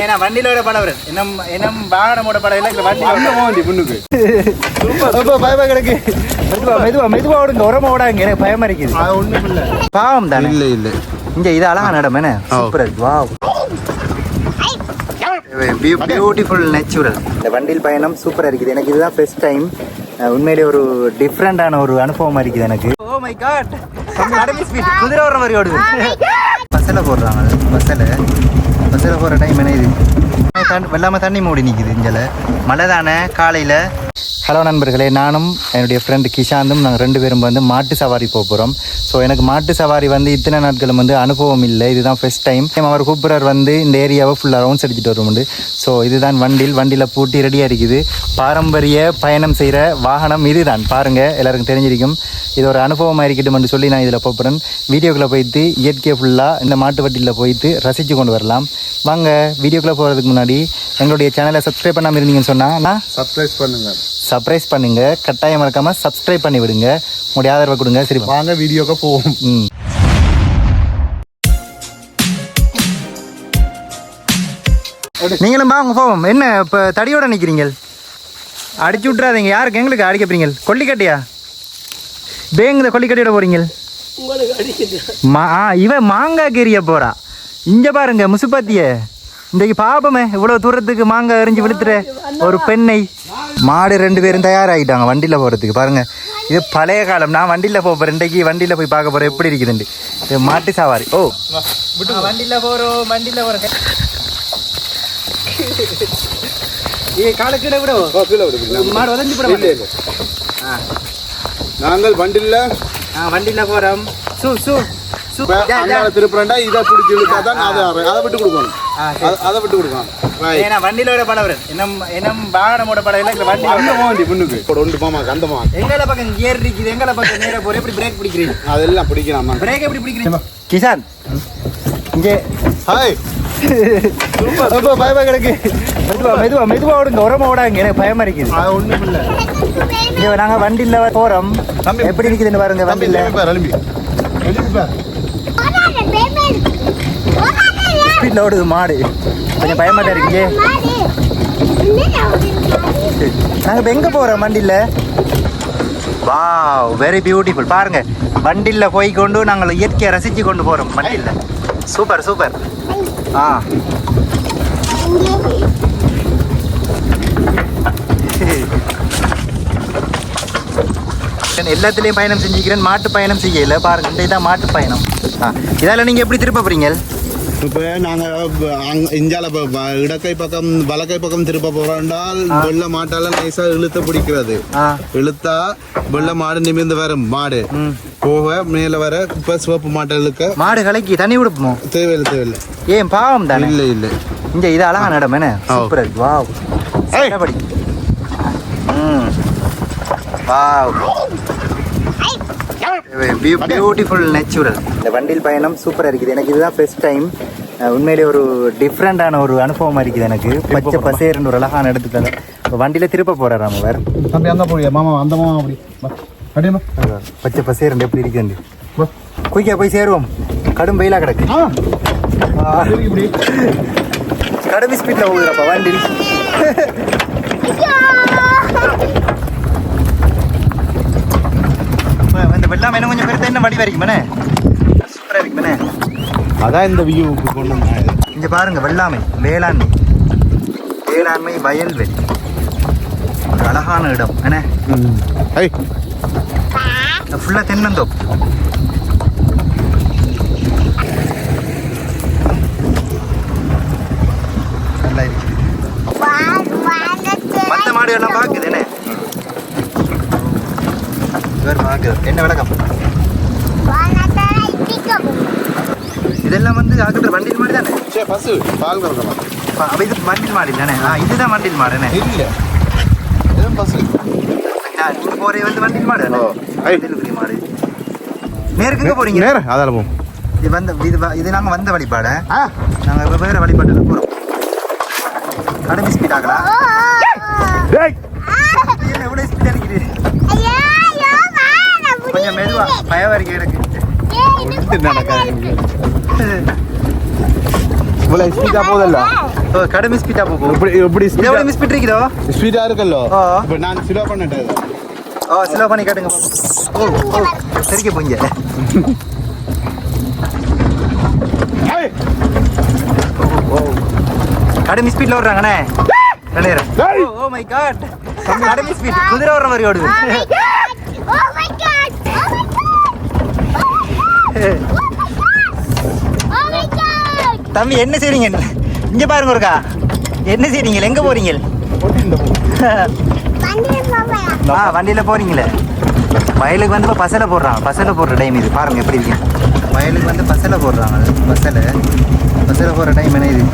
ஏன்னா வண்டியிலோட படம் இன்னும் இன்னும் வாகனமோட படம் இல்லை இந்த வண்டி முன்னுக்கு ரொம்ப பயமா கிடக்கு மெதுவா மெதுவா மெதுவா ஓடுங்க. உரமா ஓடாங்க எனக்கு பயமா இருக்குது. ஒண்ணும் இல்ல. பாவம் தானே. இல்ல இல்ல. இங்க இது அழகா நடம் என்ன? சூப்பரா இருக்கு. வாவ். பியூட்டிஃபுல் நேச்சுரல் இந்த வண்டியில் பயணம் சூப்பரா இருக்குது. எனக்கு இதுதான் ஃபர்ஸ்ட் டைம் உண்மையிலே ஒரு டிஃப்ரெண்டான ஒரு அனுபவமா இருக்குது எனக்கு. ஓ மை காட் கடமை ஸ்பீட் குதிரை வர மாதிரி ஓடுது. பஸ்ஸில் போடுறாங்க. பஸ்ஸில். பஸ்ஸில் போகிற டைம் என்ன இது. தண்ணி தண்ணி மூடி நிற்கிது இஞ்சல மழை தானே காலையில். ஹலோ நண்பர்களே நானும் என்னுடைய ஃப்ரெண்டு கிஷாந்தும் நாங்கள் ரெண்டு பேரும் வந்து மாட்டு சவாரி போக போகிறோம் ஸோ எனக்கு மாட்டு சவாரி வந்து இத்தனை நாட்களும் வந்து அனுபவம் இல்லை. இதுதான் ஃபர்ஸ்ட் டைம் அவர் கூப்பிட்றார் வந்து இந்த ஏரியாவை ஃபுல்லாக ரவுண்ட்ஸ் அடிச்சுட்டு வருமுண்டு ஸோ இதுதான் வண்டியில் வண்டியில் பூட்டி ரெடியாக இருக்குது. பாரம்பரிய பயணம் செய்கிற வாகனம் இதுதான். பாருங்கள் எல்லாருக்கும் தெரிஞ்சிருக்கும். இது ஒரு அனுபவமாக இருக்கட்டும் சொல்லி நான் இதில் போகிறேன் வீடியோக்குள்ளே போயிட்டு இயற்கையை ஃபுல்லாக இந்த மாட்டு வட்டியில் போயிட்டு ரசித்து கொண்டு வரலாம். வாங்க வீடியோக்குள்ளே போகிறதுக்கு முன்னாடி எங்களுடைய சேனலை சப்ஸ்கிரைப் பண்ணாமல் இருந்தீங்கன்னு சொன்னால் நான் சர்ப்ரைஸ் பண்ணுங்கள் சர்ப்ரைஸ் பண்ணுங்க. கட்டாயம் மறக்காம சப்ஸ்கிரைப் பண்ணி விடுங்க. உங்களுடைய ஆதரவை கொடுங்க. சரி வாங்க வீடியோக்கு போவோம். ம். நீங்களும் வாங்க போவோம். என்ன இப்போ தடியோட நிற்கிறீங்க அடிச்சு விட்றாதீங்க யாருக்கு? எங்களுக்கு அடிக்க போறீங்க. கொல்லிக்கட்டையா? பேங்குத கொல்லிக்கட்டையோட போறீங்க. மா இவன் மாங்காய் கீரிய போறா. இங்க பாருங்க முசுப்பாத்திய. இன்றைக்கு பாப்பமே இவ்வளவு தூரத்துக்கு மாங்காய் எறிஞ்சு விழுத்துற ஒரு பெண்ணை. மாடு ரெண்டு பேரும் தயாராகிட்டாங்க வண்டியில் போகிறதுக்கு பாருங்க இது பழைய காலம். நான் வண்டியில் போக போகிறேன் இன்றைக்கு வண்டியில் போய் பார்க்க போகிறேன் எப்படி இருக்குதுண்டு இது மாட்டு சவாரி. ஓ. வண்டியில் போகிறோம் வண்டியில் ஆ. நாங்கள் வண்டியில் ஆ வண்டியில் போகிறோம் சு சு. திருப்புறண்டா இதை பிடிச்சி இழுத்தா தான் அதை. அதை விட்டு கொடுக்கணும். அதை- அதை விட்டு கொடுக்கணும். ஏன்னா வண்டியிலோட படம் வரும். இன்னும் இன்னும் வாகனமோட படம் இல்லை இந்த வண்டி அந்த போண்டி முன்னுக்கு. ஒன்று போமா அந்த எங்களை பக்கம் கியர் இருக்குது எங்களை பக்கம் நேர போற எப்படி பிரேக் பிடிக்கிறீங்க? அதெல்லாம் பிடிக்கலாமா பிரேக் எப்படி பிடிக்கிறீங்க? கிஷான். இங்கே. ஹாய் ரொம்ப பயமா கிடக்கு. மெதுவா மெதுவா மெதுவா ஓடுங்க. உரமா ஓடாங்க. எனக்கு பயமா இருக்குது. அது ஒன்றும் இல்லை இங்க நாங்க வண்டியில போறோம். தம்பி. எப்படி இருக்குதுன்னு பாருங்க வண்டியில. எழுப்பி பாரு, எழுப்பி எழுப்பி பாரு. ஸ்பீட்ல ஓடுது மாடு. கொஞ்சம் பயமா தான் இருக்கீங்க நாங்க இப்ப எங்க போறோம் வண்டியில? வாவ் வெரி பியூட்டிஃபுல் பாருங்க வண்டியில போய் கொண்டு நாங்கள் இயற்கையை ரசிச்சு கொண்டு போறோம் வண்டியில. சூப்பர் சூப்பர் ஆ. எல்லாத்துலேயும் பயணம் செஞ்சுக்கிறேன். மாட்டு பயணம் செய்யல. பாருங்க இந்த இதான் மாட்டு பயணம். ஆ இதால நீங்க எப்படி திருப்ப போறீங்க? இப்போ நாங்கள் அங்க இஞ்சால ப- ப- இடக்கை பக்கம் வலக்கை பக்கம் திருப்ப போறோம்னால் வெள்ள மாட்டால நைஸா இழுத்து பிடிக்கிறது. இழுத்தா வெள்ள மாடு நிமிர்ந்து வரும் மாடு. போக மேல வர இப்ப சிவப்பு மாட்டை இழுக்க மாடு கலக்கி தண்ணி விடுப்போம்? தேவையில்லை தேவையில்லை. ஏன் பாவம் தானே? இல்லை இல்லை. இங்க இது அழகா நடம் என்ன. சூப்பரா இருக்கு. வாவ். ம். வாவ். பியூட்டிஃபுல் நேச்சுரல் இந்த வண்டியில் பயணம் சூப்பரா இருக்குது. எனக்கு இதுதான் ஃபர்ஸ்ட் டைம் உண்மையிலே ஒரு டிஃப்ரெண்டான ஒரு அனுபவமா இருக்குது எனக்கு. பச்சை பசேர்னு ஒரு அழகான இடத்துல இப்போ வண்டியில திருப்ப போறாராம் அவர் தம்பி அந்த போடியா மாமா அந்த மாமா அப்படி. அப்படியேமா பச்சை பசேரண்டு எப்படி இருக்குது குயிக்கா போய் சேருவோம். கடும் வெயிலா கிடக்கு. கடுமை ஸ்பீட்ல போகுதுப்பா வண்டி. இந்த வெள்ளாமை இன்னும் கொஞ்சம் பெருத்தா என்ன வடி வரைக்குமானே சூப்பரா இருக்குமானே அதான் இந்த வியூவுக்கு கொண்டு வந்தேன். இங்க பாருங்க வெள்ளாமை வேளாண்மை. வேளாண்மை வயல்வெளி. ஒரு அழகான இடம். என்ன ஐ. ஃபுல்லா தென்னந்தோப்பு. நல்லா இருக்குது மற்ற மாடு எல்லாம் பார்க்குது என்ன இவர் பார்க்குது என்ன விளக்கம் வந்து ஆகிற வண்டியில் மாடு தானே? சரி பசு பால் கறக்கலாம் அப்ப இது வண்டியில் மாடு தானே? ஆ இதுதான் வண்டியில் மாடு என்ன இல்லை இதுவும் பசு போகிறே வந்து வண்டியில் மாடு ஓ. வண்டியில் மாடு. நேருக்குங்க போறீங்க? நேரம் அதால போம் இது வந்த இது வ- இது நாங்கள் வந்த வழிபாடு. ஆ. நாங்கள் வேறு வழிபாட்டில் போகிறோம் கடுமை ஸ்பீட் ஆகலாம் எவ்வளோ ஸ்பீட் அடிக்குது? கொஞ்சம் மெதுவா பயம் வரைக்கும் இருக்கு நடக்காது இவ்வளோ ஸ்பீடாக போதல்ல கடுமை ஸ்பீடா போகும் எப்படி எப்படி இது எவ்வளவு மிஸ் பண்ணிருக்கீதோ ஸ்பீடா இருக்கல்லோ. இப்போ நான் ஸ்லோ பண்ணிட்டேன். ஓ ஸ்லோ பண்ணி காட்டுங்க ஓ ஓ சரிக்க போங்க கடுமை ஸ்பீட்ல ஓடுறாங்கண்ணே. ஓ மை காட் கடுமை ஸ்பீட் குதிரை ஓடுற மாதிரி ஓடுது தம்பி என்ன செய்றீங்க? இங்க பாருங்க ஒருக்கா. என்ன செய்றீங்க? எங்க போறீங்க? ஆ வண்டியில போறீங்களே. வயலுக்கு வந்து இப்போ பசலை போடுறாங்க பசலை போடுற டைம் இது. பாருங்க எப்படி இருக்கு. வயலுக்கு வந்து பசலை போடுறாங்க பசலை பசலை போடுற டைம் என்ன இது?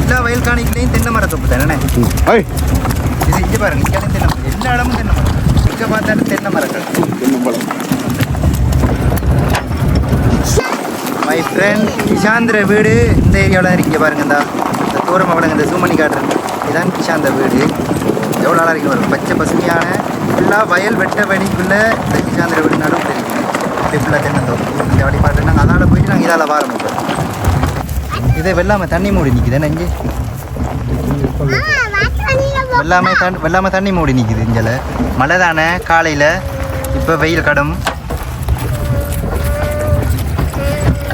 எல்லா வயல் காணிக்கலையும் தென்னை மரத்தொப்பு தானே இது இங்கே பாருங்க இங்கே தென்னை எல்லா இடமும் தென்னை மரம் எங்கே பார்த்தாலும் தென்னை மரங்கள் தென்னம்பழம் மை ஃப்ரெண்ட் கிஷாந்திர வீடு இந்த ஏரியாவில் இருக்கு பாருங்க இந்த இந்த தூரம் அவளுங்க இந்த சூமணி காட்டுறேன் இதான் கிஷாந்த வீடு எவ்வளோ நாளாக இருக்கு வரும் பச்சை பசுமையான ஃபுல்லாக வயல் வெட்ட வழிக்குள்ளே இந்த கிஷாந்திர வீடு நடுவில் இருக்கு இப்படி ஃபுல்லாக தென்னந்தோம் இந்த வழி பாட்டு நாங்கள் அதால் போயிட்டு நாங்கள் இதால் வாரம் இதை வெள்ளாமல் வெள்ளாமை தண்ணி மூடி நிற்குது என்ன இங்கே வெள்ளாமை தண்ணி வெள்ளாமை தண்ணி மூடி நிற்குது இங்கே மழை தானே காலையில். இப்போ வெயில் கடும்.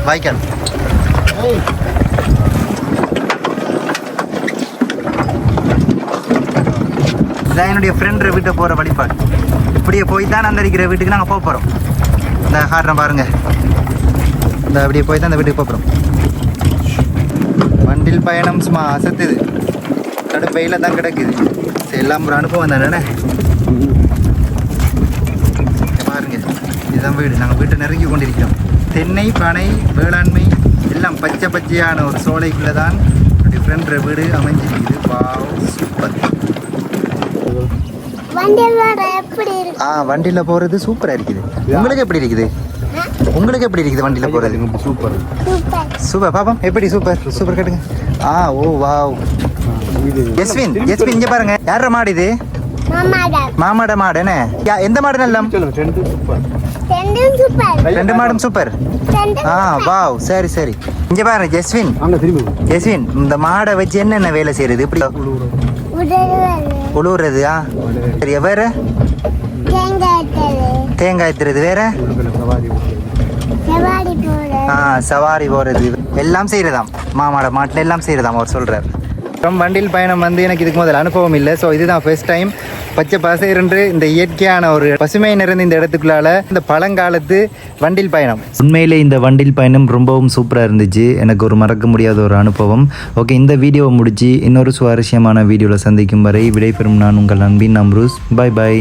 வாய்க்கால். இதான் என்னுடைய ஃப்ரெண்ட் வீட்டை போகிற வழிபாடு. இப்படியே போய் தான் அந்த இருக்கிற வீட்டுக்கு நாங்கள் போக போகிறோம் இந்த காட்டுறேன் பாருங்க. இந்த அப்படியே போய் தான் அந்த வீட்டுக்கு போக போகிறோம் வண்டில் பயணம் சும்மா அசத்துது. கடும் வெயில தான் கிடக்குது. சரி எல்லாம் ஒரு அனுபவம் தானே பாருங்க இதுதான் வீடு. நாங்கள் வீட்டை நெருங்கி கொண்டிருக்கிறோம். தென்னை பனை வேளாண்மை எல்லாம் பச்சை பச்சையான ஒரு சோலைக்குள்ளே தான் என்னுடைய ஃப்ரெண்ட் வீடு அமைஞ்சிருக்குது. வாவ் சூப்பர் ஆ வண்டியில் போகிறது சூப்பராக இருக்குது. உங்களுக்கு எப்படி இருக்குது? உங்களுக்கு எப்படி இருக்குது வண்டியில் போகிறது சூப்பர் சூப்பர். சூப்பர் பாப்போம் எப்படி சூப்பர் சூப்பர் கேட்டுங்க. ஆ ஓ வாவ். எஸ்வின் எஸ்வின் இங்கே பாருங்க. யார மாடு இது? மாமாடா. மாமாட மாடு என்ன? யா- எந்த மாடு ரெண்டு மாடும் சூப்பர் ஆ வாவ் சரி சரி. இங்க பாருங்க ஜெஸ்வின். அங்கே திரும்பி ஜெஸ்வின் இந்த மாடை வச்சு என்னென்ன வேலை செய்யறது? இப்படி உடல் உழுவுறது ஆ. சரி வேற? தேங்காய் திருது வேற? சவாரி போறது எல்லாம் செய்யறதாம். மாமாட மாட்டில் எல்லாம் செய்யறதாம் அவர் சொல்றார். ரொம்ப வண்டியில் பயணம் வந்து எனக்கு இதுக்கு முதல்ல அனுபவம் இல்லை. ஸோ இதுதான் ஃபர்ஸ்ட் டைம் பச்சை பசைரன்று இந்த இயற்கையான ஒரு பசுமை நிறைந்த இந்த இடத்துக்குள்ளால இந்த பழங்காலத்து வண்டில் பயணம். உண்மையிலே இந்த வண்டில் பயணம் ரொம்பவும் சூப்பராக இருந்துச்சு. எனக்கு ஒரு மறக்க முடியாத ஒரு அனுபவம். ஓகே இந்த வீடியோவை முடிச்சு இன்னொரு சுவாரஸ்யமான வீடியோவில் சந்திக்கும் வரை விடைபெறும் நான் உங்கள் அன்பின் நம்ரூஸ் பை பை